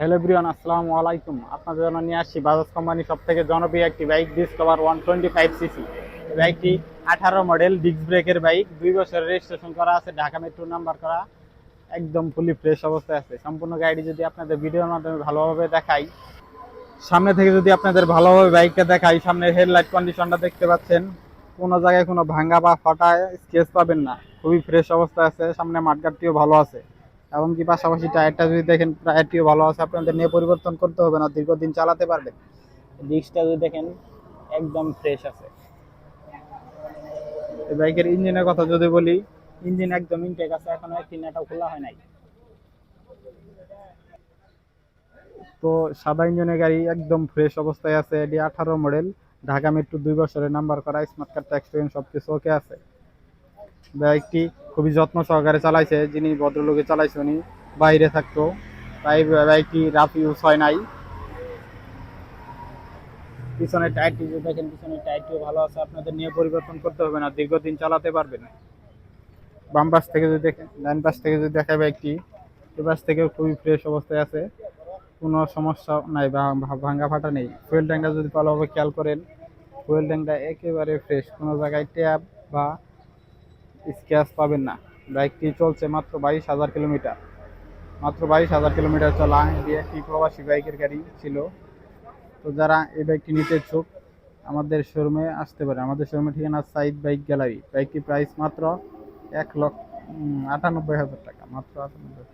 Hello Brian আসসালামু আলাইকুম। আপনাদের জন্য নিয়ে আসছি বাজাজ কোম্পানি সব থেকে জনপ্রিয় একটি bike discover one twenty five CC বাইকটি আঠারো মডেল ডিস্ক ব্রেকের বাইক, দুই বছরের রেজিস্ট্রেশন করা আছে, ঢাকা মেট্রো নাম্বার করা, একদম ফুলি ফ্রেশ অবস্থায় আছে। সম্পূর্ণ গাড়ি যদি আপনাদের ভিডিওর মাধ্যমে ভালোভাবে দেখাই। সামনে থেকে যদি আপনাদের ভালোভাবে বাইকটা দেখাই, সামনের হেডলাইট কন্ডিশনটা দেখতে পাচ্ছেন। কোনো জায়গায় কোনো ভাঙ্গা বা ফাটা স্কেচ পাবেন না। খুবই ফ্রেশ অবস্থায় আছে, সামনে মাঠগাটটিও ভালো আছে। এমনকি পাশাপাশি টায়ারটা যদি দেখেন টায়ারটিও ভালো আছে আপনাদের নিয়ে পরিবর্তন করতে হবে না দীর্ঘদিন চালাতে পারবেন। ডিস্কটা যদি দেখেন একদম ফ্রেশ আছে। এই বাইকের ইঞ্জিনের কথা যদি বলি ইঞ্জিন একদম ইনটেক আছে এখনও একটি নেটাও খোলা হয় নাই। তো সাদা ইঞ্জিনের গাড়ি একদম ফ্রেশ অবস্থায় আছে এটি আঠারো মডেল ঢাকা মেট্রো দুই বছরের নাম্বার করা স্মার্ট কার্ড এক্সপিরিয়েন্স সব কিছু ওকে আছে। বাইকটি খুবই যত্ন সহকারে চালাইছে, যিনি ভদ্রলোকে চালাইছে উনি বাইরে থাকতো। তাই বাইকটি রাফ ইউজ হয় নাই। পিছনের টায়ারটি যদি দেখেন, পিছনের টায়ারটিও ভালো আছে, আপনাদের নিয়ে পরিবর্তন করতে হবে না, দীর্ঘদিন চালাতে পারবেন বাম পাশ থেকে যদি দেখেন, ডান পাশ থেকে যদি দেখা বাইকটি, এ পাশ থেকেও খুবই ফ্রেশ অবস্থায় আছে। কোনো সমস্যা নাই বা ভা- ভাঙ্গা ফাটা নেই। ফুয়েল ট্যাঙ্কটা যদি ভালোভাবে খেয়াল করেন ফুয়েল ট্যাঙ্কটা একেবারে ফ্রেশ কোনো জায়গায় ট্যাপ বা স্ক্র্যাচ পাবেন না। বাইকটি চলছে মাত্র বাইশ হাজার কিলোমিটার। মাত্র বাইশ হাজার কিলোমিটার চলা। এটি একটি প্রবাসী বাইকের গাড়ি ছিল। তো যারা এই বাইকটি নিতে ইচ্ছুক, আমাদের শোরুমে আসতে পারে। আমাদের শোরুমের ঠিকানা সাইদ বাইক গ্যালারি। বাইকটি প্রাইস মাত্র এক লক্ষ আটানব্বই হাজার টাকা। মাত্র আটানব্বই